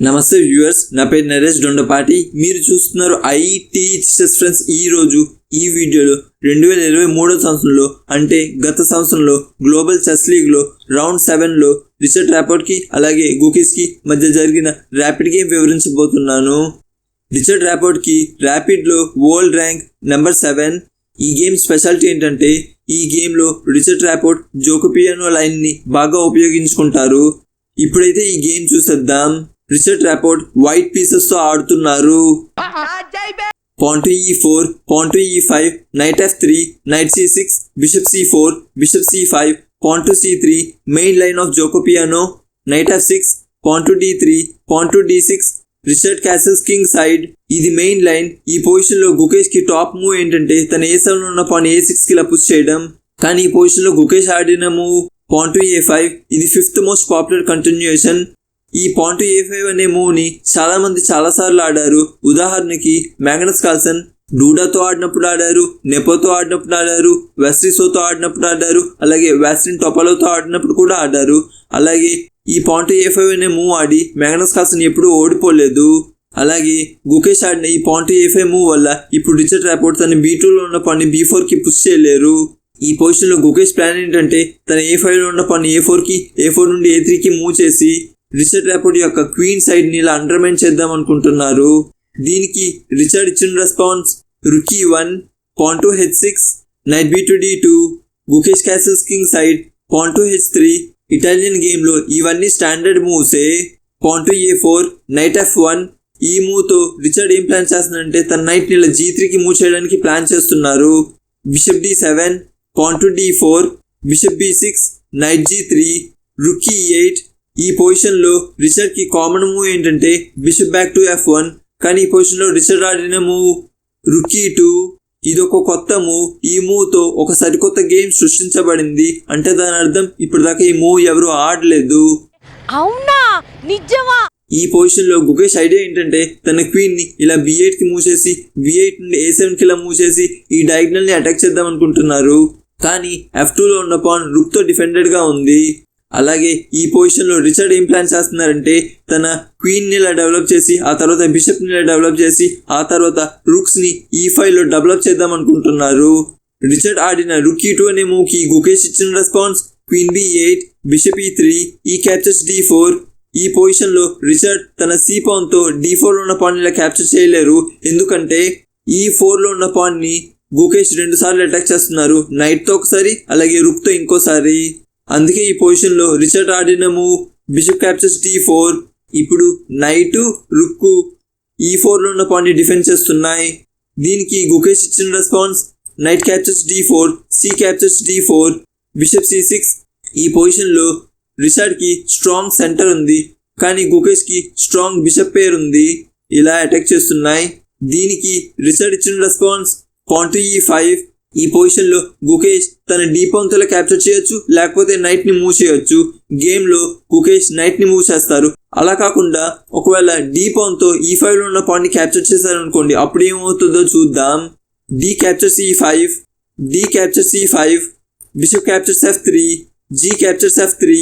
నమస్తే వ్యూవర్స్ నా పేరు నరేష్ దొండపాటి మీరు చూస్తున్నారు ఐటీ చెస్ ఫ్రెండ్స్ ఈ రోజు ఈ వీడియోలో రెండు వేల ఇరవై మూడో సంవత్సరంలో అంటే గత సంవత్సరంలో గ్లోబల్ చెస్ లీగ్లో రౌండ్ సెవెన్లో రిచర్డ్ ర్యాపర్ట్కి అలాగే గుకీస్కి మధ్య జరిగిన ర్యాపిడ్ గేమ్ వివరించబోతున్నాను. రిచర్డ్ ర్యాపర్ట్కి ర్యాపిడ్లో వరల్డ్ ర్యాంక్ నెంబర్ సెవెన్. ఈ గేమ్ స్పెషాలిటీ ఏంటంటే ఈ గేమ్లో రిచర్డ్ ర్యాపోర్ట్ జోకుపియానో లైన్ని బాగా ఉపయోగించుకుంటారు. ఇప్పుడైతే ఈ గేమ్ చూసేద్దాం. రిచర్డ్ రాపోర్ట్ వైట్ పీసెస్తో ఆడుతున్నారు. Pawn e four pawn e five knight f three knight c six bishop c four bishop c five pawn to to c three main line of Giuoco Piano knight f six pawn to d three pawn to d six Richard castles king side ఇది main line ఈ పొజిషన్లో గుకేష్కి top move ఏంటంటే తన A seven ఉన్న pawn ఏ సిక్స్కి ఇలా push చేయడం. కానీ ఈ పొజిషన్లో గుకేష్ ఆడిన move pawn to a five ఇది ఫిఫ్త్ మోస్ట్ పాపులర్ కంటిన్యూషన్ ఈ పాయింట్ ఏ ఫైవ్ అనే మూవ్ని చాలామంది చాలా మంది చాలా సార్లు ఆడారు. ఉదాహరణకి మ్యాగ్నస్ కాల్సన్ డూడాతో ఆడినప్పుడు ఆడారు నెపోతో ఆడినప్పుడు ఆడారు వెస్ట్రీసోతో ఆడినప్పుడు ఆడారు అలాగే వెస్ట్రిన్ టొపాలోతో ఆడినప్పుడు కూడా ఆడారు. అలాగే ఈ పాయింట్ ఏ ఫైవ్ అనే మూవ్ ఆడి మ్యాగ్నస్ కాల్సన్ ఎప్పుడూ ఓడిపోలేదు. అలాగే గుకేష్ ఆడిన ఈ పాయింట్ ఏ ఫైవ్ మూవ్ వల్ల ఇప్పుడు రిచర్డ్ రాపోర్ట్ తన బీ టూలో ఉన్న పని బీ ఫోర్కి పుష్ చేయలేరు. ఈ పొజిషన్లో గుకేష్ ప్లాన్ ఏంటంటే తన ఏ ఫైవ్లో ఉన్న పని ఏ ఫోర్కి ఏ ఫోర్ నుండి ఏ త్రీకి మూవ్ చేసి రిచర్డ్ ర్యాపోర్ట్ యొక్క క్వీన్ సైడ్ని ఇలా అండర్మైన్ చేద్దాం అనుకుంటున్నారు. దీనికి రిచర్డ్ ఇచ్చిన response rook e one pawn to h six knight b to d two Gukesh castles king side pawn to h three Italian గేమ్లో ఇవన్నీ standard మూవ్సే. Pawn to a four knight f one ఈ మూవ్తో Richard ఏం plan చేస్తున్నాడంటే తన night ఇలా G త్రీకి move చేయడానికి ప్లాన్ చేస్తున్నారు. Bishop d seven pawn to d four bishop b six knight g three rook e eight ఈ పొజిషన్లో రిచర్డ్కి కామన్ మూవ్ ఏంటంటే bishop back to f one. కానీ ఈ పొజిషన్లో రిచర్డ్ ఆడిన మూవ్ రుకీ టూ ఇది ఒక కొత్త మూవ్. ఈ మూవ్తో ఒక సరికొత్త గేమ్ సృష్టించబడింది. అంటే దాని అర్థం ఇప్పటిదాకా ఈ మూవ్ ఎవరు ఆడలేదు. అవునా? నిజమా? ఈ పొజిషన్లో గుకేష్ ఐడియా ఏంటంటే తన క్వీన్ని ఇలా బి ఎయిట్కి మూవ్ చేసి బి ఎయిట్ నుండి ఏ సెవెన్కి ఇలా మూవ్ చేసి ఈ డయాగ్నల్ని అటాక్ చేద్దాం అనుకుంటున్నారు. కానీ ఎఫ్ టూ లో ఉన్న పాన్ రుక్తో డిఫెండెడ్గా ఉంది. అలాగే ఈ పొజిషన్లో రిచర్డ్ ఏం ప్లాన్ చేస్తున్నారంటే తన క్వీన్ని ఇలా డెవలప్ చేసి ఆ తర్వాత బిషప్ని ఇలా డెవలప్ చేసి ఆ తర్వాత రుక్స్ని ఈ ఫైవ్లో డెవలప్ చేద్దాం అనుకుంటున్నారు. రిచర్డ్ ఆడిన రుకీ టూ అనే మూవ్కి గుకేష్ ఇచ్చిన response queen b eight bishop e three e captures d four ఈ పొజిషన్లో రిచర్డ్ తన సి పాన్తో డి ఫోర్లో ఉన్న పాన్ ఇలా క్యాప్చర్ చేయలేరు. ఎందుకంటే ఈ ఫోర్లో ఉన్న పాన్ని గుకేష్ రెండు సార్లు అటాక్ చేస్తున్నారు. నైట్తో ఒకసారి అలాగే రుక్తో ఇంకోసారి. అందుకే ఈ పొజిషన్లో రిచర్డ్ ఆడిన move bishop captures d four ఇప్పుడు నైటు రుక్కు ఈ ఫోర్లో ఉన్న పాన్ డిఫెండ్ చేస్తున్నాయి. దీనికి గుకేష్ ఇచ్చిన response knight captures d four c captures d four bishop c six. ఈ పొజిషన్లో లో స్ట్రాంగ్ సెంటర్ ఉంది కానీ గుకేష్కి స్ట్రాంగ్ బిషప్ పేర్ ఉంది. ఇలా అటాక్ చేస్తున్నాయి. దీనికి రిచర్డ్ ఇచ్చిన రెస్పాన్స్ పాయింట్ ఈ ఫైవ్ ఈ పొజిషన్లో గుకేష్ తన డీ పంతుల క్యాప్చర్ చేయొచ్చు లేకపోతే నైట్ని మూవ్ చేయొచ్చు. గేమ్లో గుకేష్ నైట్ని మూవ్ చేస్తారు. అలా కాకుండా ఒకవేళ డీ తో e ఈ ఫైవ్లో ఉన్న పాన్ని క్యాప్చర్ చేశారనుకోండి అప్పుడు ఏమవుతుందో చూద్దాం. D captures e five d captures e five bishop captures f three g captures f three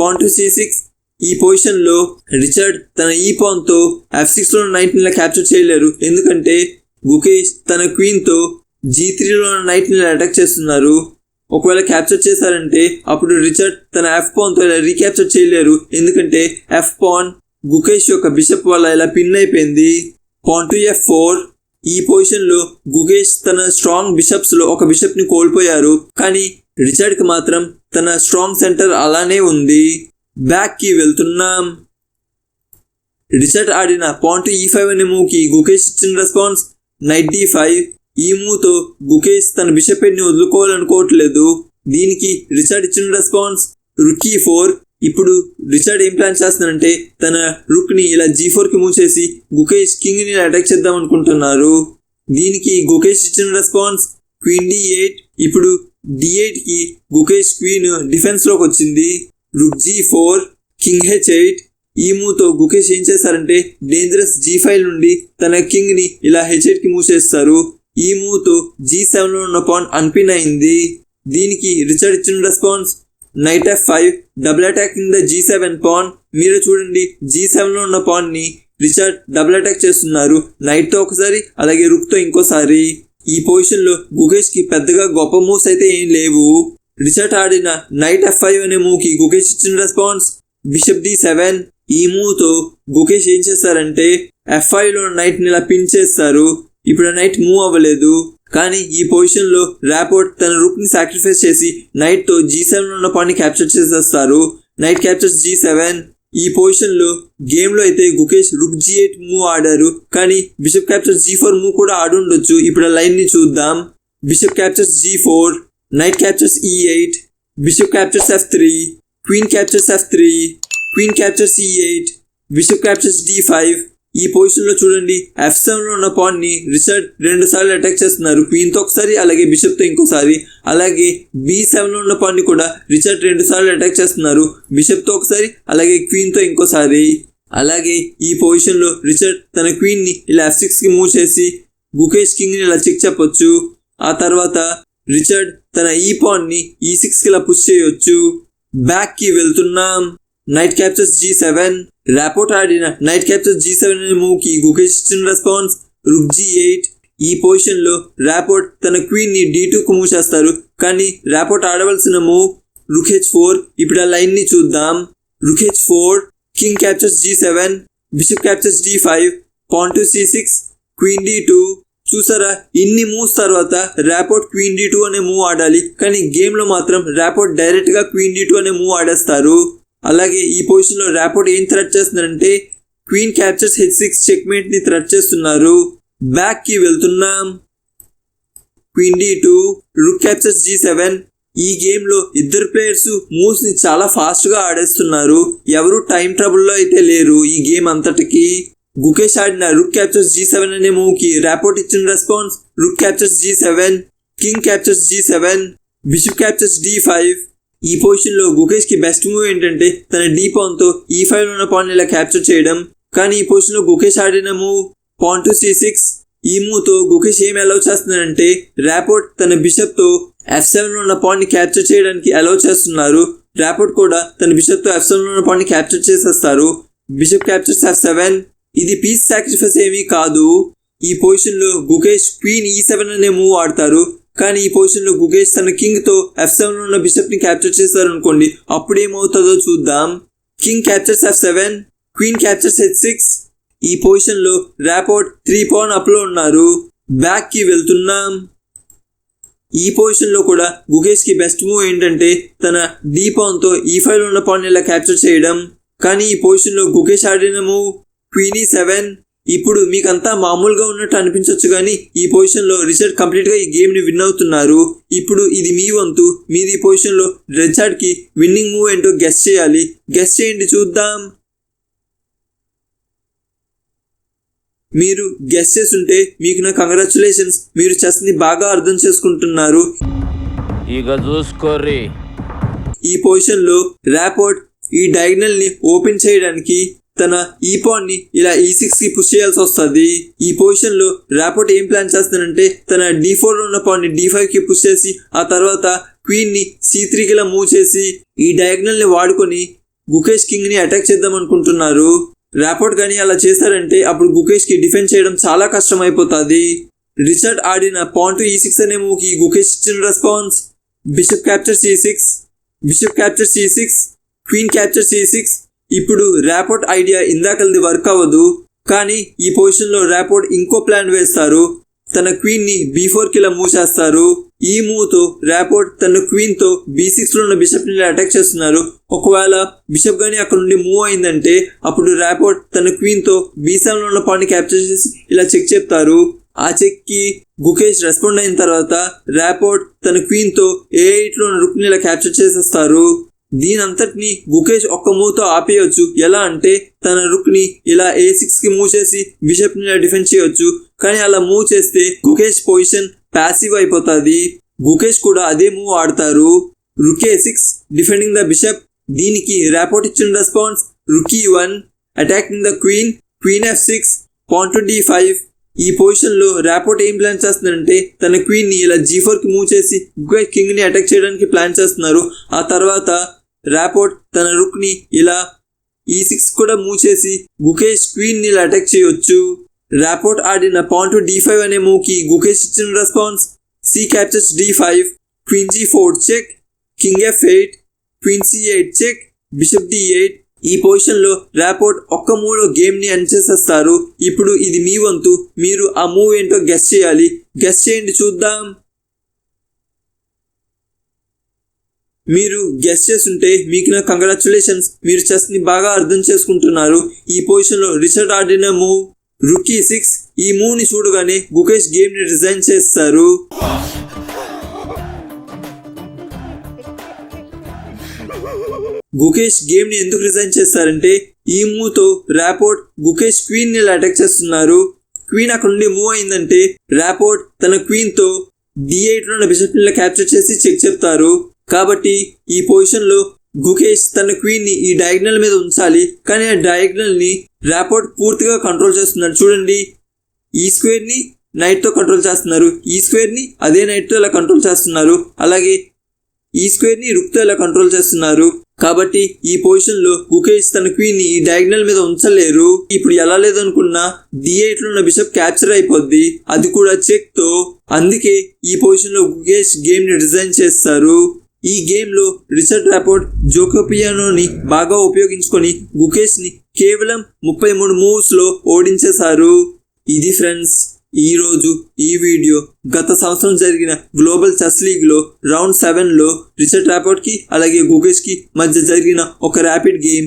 pawn to c six ఈ పొజిషన్లో రిచర్డ్ తన ఈ పాన్తో ఎఫ్ సిక్స్లో నైన్టీన్లో క్యాప్చర్ చేయలేరు. ఎందుకంటే గుకేష్ తన క్వీన్తో జీ త్రీలో నైట్ని అటాక్ చేస్తున్నారు. ఒకవేళ క్యాప్చర్ చేశారంటే అప్పుడు రిచర్డ్ తన ఎఫ్ పాన్తో ఇలా రీక్యాప్చర్ చేయలేరు. ఎందుకంటే ఎఫ్ పాన్ గుకేష్ యొక్క బిషప్ వల్ల ఇలా పిన్ అయిపోయింది. పాన్ టు ఎఫ్ ఫోర్ ఈ పొజిషన్లో గుకేష్ తన స్ట్రాంగ్ బిషప్స్లో ఒక బిషప్ని కోల్పోయారు. కానీ రిచర్డ్కి మాత్రం తన స్ట్రాంగ్ సెంటర్ అలానే ఉంది. బ్యాక్కి వెళ్తున్నాం. రిచర్డ్ ఆడిన పాయింట్ ఈ ఫైవ్ అనే మూవ్కి గుకేష్ ఇచ్చిన రెస్పాన్స్ నైట్ డి ఫైవ్ ఈ మూతో గుకేష్ తన బిషప్ వదులుకోవాలనుకోవట్లేదు. దీనికి రిచర్డ్ ఇచ్చిన రెస్పాన్స్ రుకీ ఫోర్. ఇప్పుడు రిచర్డ్ ఏం ప్లాన్ చేస్తున్నారంటే తన రుక్ని ఇలా జీ ఫోర్కి గుకేష్ కింగ్ని అటాక్ చేద్దాం అనుకుంటున్నారు. దీనికి గుకేష్ ఇచ్చిన రెస్పాన్స్ క్వీన్ డి ఎయిట్ ఇప్పుడు డి ఎయిట్కి గుకేష్ క్వీన్ డిఫెన్స్లోకి వచ్చింది. Rook g four king h eight ఈ మూతో గుకేష్ ఏం చేస్తారంటే డేంజరస్ జీ ఫైవ్ నుండి తన కింగ్ని ఇలా హెచ్ ఎయిట్కి మూవ్ చేస్తారు ఈ మూతు జీ సెవెన్లో ఉన్న పాన్ అనిపినైంది. అయింది దీనికి రిచర్డ్ ఇచ్చిన response knight f five double attack in the g seven pawn మీరు చూడండి జీ సెవెన్లో ఉన్న పాన్ని రిచర్డ్ డబుల్ అటాక్ చేస్తున్నారు. నైట్తో ఒకసారి అలాగే రుక్తో ఇంకోసారి. ఈ పొజిషన్లో గుకేష్కి పెద్దగా గొప్ప మూవ్స్ అయితే ఏం లేవు. రిచర్డ్ ఆడిన నైట్ ఎఫ్ ఫైవ్ అనే మూవ్కి గుకేష్ ఇచ్చిన రెస్పాన్స్ బిషప్ డి సెవెన్ ఈ మూవ్తో గుకేష్ ఏం చేస్తారంటే ఎఫ్ ఫైవ్ నైట్ని ఇలా పిన్ చేస్తారు. ఇప్పుడు నైట్ మూవ్ అవ్వలేదు. కానీ ఈ పొజిషన్లో ర్యాపోర్ట్ తన రూక్ని సాక్రిఫైస్ చేసి నైట్తో జీ సెవెన్ ఉన్న పాన్ని క్యాప్చర్ చేసేస్తారు. నైట్ క్యాప్చర్స్ జీ సెవెన్ ఈ పొజిషన్లో గేమ్లో అయితే Gukesh rook g eight move ఆడారు. కానీ bishop captures g four move కూడా ఆడుండొచ్చు ఇప్పుడు ఆ లైన్ని చూద్దాం. Bishop captures g four knight captures e eight bishop captures f three queen captures f three queen captures e eight bishop captures d five ఈ పొజిషన్లో చూడండి ఎఫ్ సెవెన్లో ఉన్న పాయింట్ని రిచర్డ్ రెండు సార్లు అటాక్ చేస్తున్నారు. క్వీన్తో ఒకసారి అలాగే బిషప్తో ఇంకోసారి. అలాగే బి సెవెన్లో ఉన్న పాయింట్ని కూడా రిచర్డ్ రెండు సార్లు అటాక్ చేస్తున్నారు. బిషప్తో ఒకసారి అలాగే క్వీన్తో ఇంకోసారి. అలాగే ఈ పొజిషన్లో రిచర్డ్ తన క్వీన్ని ఇలా ఎఫ్ సిక్స్కి మూవ్ చేసి గుకేష్ కింగ్ని ఇలా చెక్ చెప్పొచ్చు. ఆ తర్వాత రిచర్డ్ తన ఈ పాయింట్ని ఈ సిక్స్కి ఇలా పుష్ చేయొచ్చు. బ్యాక్కి వెళ్తున్నాం. Knight captures G seven Rapport ఆడిన నైట్ క్యాప్చర్స్ జీ సెవెన్ అనే మూవ్కి గుకేష్ ఇచ్చిన రెస్పాన్స్ రుక్ జీ ఎయిట్ ఈ పొజిషన్లో ర్యాపోర్ట్ తన క్వీన్ని డి టూ కు మూవ్ చేస్తారు. కానీ ర్యాపోర్ట్ ఆడవలసిన మూవ్ రుక్ హెచ్ ఫోర్ ఇప్పుడు ఆ లైన్ని చూద్దాం. Rook h four king captures g seven bishop captures d five pawn to c six queen d two చూసారా? ఇన్ని మూవ్స్ తర్వాత ర్యాపోర్ట్ క్వీన్ డి టూ అనే మూవ్ ఆడాలి. కానీ గేమ్లో మాత్రం ర్యాపోర్ట్ డైరెక్ట్గా క్వీన్ డి టూ అనే మూవ్ ఆడేస్తారు. అలాగే ఈ పొజిషన్లో ర్యాపోర్ట్ ఏం థ్రెట్ చేస్తున్నారంటే క్వీన్ క్యాప్చర్స్ హెచ్ సిక్స్ చెక్మేట్ని థ్రెట్ చేస్తున్నారు. బ్యాక్కి వెళ్తున్నాం. Queen d two rook captures g seven ఈ గేమ్లో ఇద్దరు ప్లేయర్స్ మూవ్స్ని చాలా ఫాస్ట్గా ఆడేస్తున్నారు. ఎవరు టైం ట్రబుల్లో అయితే లేరు ఈ గేమ్ అంతటికి. గుకేష్ ఆడిన రుక్ క్యాప్చర్స్ జీ సెవెన్ అనే మూవ్కి ర్యాపోర్ట్ ఇచ్చిన response rook captures g seven king captures g seven bishop captures d five ఈ పొజిషన్లో గుకేష్కి బెస్ట్ మూవ్ ఏంటంటే తన డీ పాన్తో ఈ ఫైవ్ ఉన్న పాన్ ఇలా క్యాప్చర్ చేయడం. కానీ ఈ పొజిషన్లో గుకేష్ ఆడిన move pawn to c six ఈ మూవ్తో గుకేష్ ఏం అలౌ చేస్తున్నారంటే ర్యాపోర్ట్ తన బిషప్తో ఎఫ్ సెవెన్ ఉన్న పాయింట్ని క్యాప్చర్ చేయడానికి అలౌ చేస్తున్నారు. ర్యాపోర్ట్ కూడా తన బిషప్తో ఎఫ్ సెవెన్ ఉన్న పాయింట్ని క్యాప్చర్ చేసేస్తారు. బిషప్ క్యాప్చర్స్ ఎఫ్ సెవెన్ ఇది పీస్ సాక్రిఫైస్ ఏమీ కాదు. ఈ పొజిషన్లో గుకేష్ క్వీన్ ఈ సెవెన్ అనే మూవ్ ఆడతారు. కానీ ఈ పొజిషన్లో తన కింగ్తో ఎఫ్ సెవెన్లో ఉన్న బిషప్ని క్యాప్చర్ చేస్తారు అనుకోండి అప్పుడు ఏమవుతుందో చూద్దాం. King captures f seven queen captures h six ఈ పొజిషన్లో ర్యాపోర్ట్ త్రీ పాన్ అప్లో ఉన్నారు. బ్యాక్కి వెళ్తున్నాం. ఈ పొజిషన్లో కూడా గుగేష్కి బెస్ట్ మూవ్ ఏంటంటే తన డీ పాన్తో ఈ ఫైవ్లో ఉన్న పాన్ ఇలా క్యాప్చర్ చేయడం. కానీ ఈ పొజిషన్లో గుకేష్ ఆడిన మూవ్ క్వీనీ సెవెన్ ఇప్పుడు మీకంతా మామూలుగా ఉన్నట్టు అనిపించవచ్చు కానీ ఈ పొజిషన్లో రిచర్డ్ కంప్లీట్గా ఈ గేమ్ని విన్ అవుతున్నారు. ఇప్పుడు ఇది మీ వంతు మీది ఈ పొజిషన్లో రిచర్డ్కి విన్నింగ్ మూవ్ ఏంటో గెస్ చేయాలి. గెస్ చేయండి చూద్దాం. మీరు గెస్ చేస్తుంటే మీకు నా కంగ్రాచులేషన్స్ మీరు చెస్ని బాగా అర్థం చేసుకుంటున్నారు. ఇక చూసుకోర్రి. ఈ పొజిషన్లో ర్యాపోర్ట్ ఈ డయాగ్నల్ని ఓపెన్ చేయడానికి తన ఈ పాన్ని ఇలా ఈ సిక్స్కి పుష్ చేయాల్సి వస్తుంది. ఈ పొజిషన్లో రాపోర్ట్ ఏం ప్లాన్ చేస్తానంటే తన డి ఫోర్లో ఉన్న పాన్ని డి ఫైవ్కి పుష్ చేసి ఆ తర్వాత క్వీన్ని సి త్రీ కి ఇలా మూవ్ చేసి ఈ డయాగ్నల్ని వాడుకొని గుకేష్ కింగ్ని అటాక్ చేద్దాం అనుకుంటున్నారు. రాపోర్ట్ కానీ అలా చేశారంటే అప్పుడు గుకేష్కి డిఫెండ్ చేయడం చాలా కష్టం అయిపోతుంది రిచర్డ్ ఆడిన పాన్ టు ఈ సిక్స్ అనే మూవ్కి గుకేష్ ఇచ్చిన response. Bishop capture C six. Bishop capture C six. Queen capture C six. ఇప్పుడు ర్యాపోర్ట్ ఐడియా ఇందాకల్ది వర్క్ అవ్వదు కానీ ఈ పొజిషన్లో ర్యాపోర్ట్ ఇంకో ప్లాన్ వేస్తారు. తన క్వీన్ని బీ ఫోర్కి ఇలా మూవ్ చేస్తారు ఈ మూవ్తో ర్యాపోర్ట్ తన క్వీన్తో బీ సిక్స్లో ఉన్న బిషప్ని అటాక్ చేస్తున్నారు. ఒకవేళ బిషప్ గానీ అక్కడ నుండి మూవ్ అయిందంటే అప్పుడు ర్యాపోర్ట్ తన క్వీన్తో బీ సెవెన్లో ఉన్న పాన్ని క్యాప్చర్ చేసి ఇలా చెక్ చెప్తారు. ఆ చెక్కి గుకేష్ రెస్పాండ్ అయిన తర్వాత ర్యాపోర్ట్ తన క్వీన్తో ఏ ఎయిట్లో ఉన్న రుక్ని ఇలా క్యాప్చర్ చేసేస్తారు. దీని అంతటిని గుకేష్ ఒక్క మూవ్తో ఆపేయొచ్చు. ఎలా అంటే తన రుక్ని ఇలా ఏ సిక్స్కి మూవ్ చేసి బిషప్ని ఇలా డిఫెండ్ చేయొచ్చు. కానీ అలా మూవ్ చేస్తే గుకేష్ పొజిషన్ ప్యాసివ్ అయిపోతుంది. గుకేష్ కూడా అదే మూవ్ ఆడతారు. Rook e six defending the bishop. దీనికి ర్యాపోర్ట్ ఇచ్చిన response rook e one attacking the queen queen f six pawn twenty d five. ఈ పొజిషన్లో ర్యాపోర్ట్ ఏం ప్లాన్ చేస్తున్నారంటే తన క్వీన్ని ఇలా జీ ఫోర్కి మూవ్ చేసి కింగ్ని అటాక్ చేయడానికి ప్లాన్ చేస్తున్నారు. ఆ తర్వాత రాపోర్ట్ తన రుక్ని ఇలా ఈ సిక్స్ కూడా మూవ్ చేసి గుకేష్ క్వీన్ని ఇలా అటాక్ చేయొచ్చు. ర్యాపోర్ట్ ఆడిన పాన్ టు డి ఫైవ్ అనే మూవ్కి గుకేష్ ఇచ్చిన response c captures d five queen g four check king f eight queen c eight check bishop d eight. ఈ పొజిషన్లో ర్యాపోర్ట్ ఒక్క మూవ్లో గేమ్ని గేమ్ని ఎండ్ చేసేస్తారు. ఇప్పుడు ఇది మీ వంతు. మీరు ఆ మూవ్ ఏంటో గెస్ చేయాలి. గెస్ చేయండి చూద్దాం. మీరు గెస్ చేస్తుంటే మీకు నా కంగ్రాచులేషన్స్ మీరు చెస్ని బాగా అర్థం చేసుకుంటున్నారు. ఈ పొజిషన్లో రిచర్డ్ ఆడిన మూవ్ రుకీ సిక్స్ ఈ మూవ్ని చూడగానే గుకేష్ గేమ్ని రిజైన్ చేస్తారు. గుకేష్ గేమ్ని ఎందుకు రిజైన్ చేస్తారంటే ఈ మూవ్తో ర్యాపోర్ట్ గుకేష్ క్వీన్ని అటాక్ చేస్తున్నారు. క్వీన్ అక్కడ నుండి మూవ్ అయిందంటే ర్యాపోర్ట్ తన క్వీన్తో డి ఎయిట్లో ఉన్న బిషప్ క్యాప్చర్ చేసి చెక్ చెప్తారు. కాబట్టి ఈ పొజిషన్లో గుకేష్ తన క్వీన్ని ఈ డయాగ్నల్ మీద ఉంచాలి కానీ ఆ డయాగ్నల్ని రాపోర్ట్ ర్యాపోర్ట్ పూర్తిగా కంట్రోల్ చేస్తున్నాడు. చూడండి ఈ స్క్వేర్ని నైట్తో కంట్రోల్ చేస్తున్నారు. ఈ స్క్వేర్ని అదే నైట్తో ఇలా కంట్రోల్ చేస్తున్నారు. అలాగే ఈ స్క్వేర్ని రుక్తో ఇలా కంట్రోల్ చేస్తున్నారు. కాబట్టి ఈ పొజిషన్లో గుకేష్ తన క్వీన్ని ఈ డయాగ్నల్ మీద ఉంచలేరు. ఇప్పుడు ఎలా లేదనుకున్నా డి లో ఉన్న బిషప్ క్యాప్చర్ అయిపోద్ది. అది కూడా చెక్తో. అందుకే ఈ పొజిషన్లో గుకేష్ గేమ్ని డిజైన్ చేస్తారు. ఈ గేమ్లో రిచర్డ్ రాపోర్ట్ జోకోపియానోని బాగా ఉపయోగించుకొని గుకేష్ని కేవలం ముప్పై మూడు మూవ్స్లో ఓడించేశారు. ఇది ఫ్రెండ్స్ ఈ రోజు ఈ వీడియో. గత సంవత్సరం జరిగిన గ్లోబల్ చెస్ లీగ్లో రౌండ్ సెవెన్లో రిచర్డ్ రాపోర్ట్కి అలాగే గుకేష్కి మధ్య జరిగిన ఒక ర్యాపిడ్ గేమ్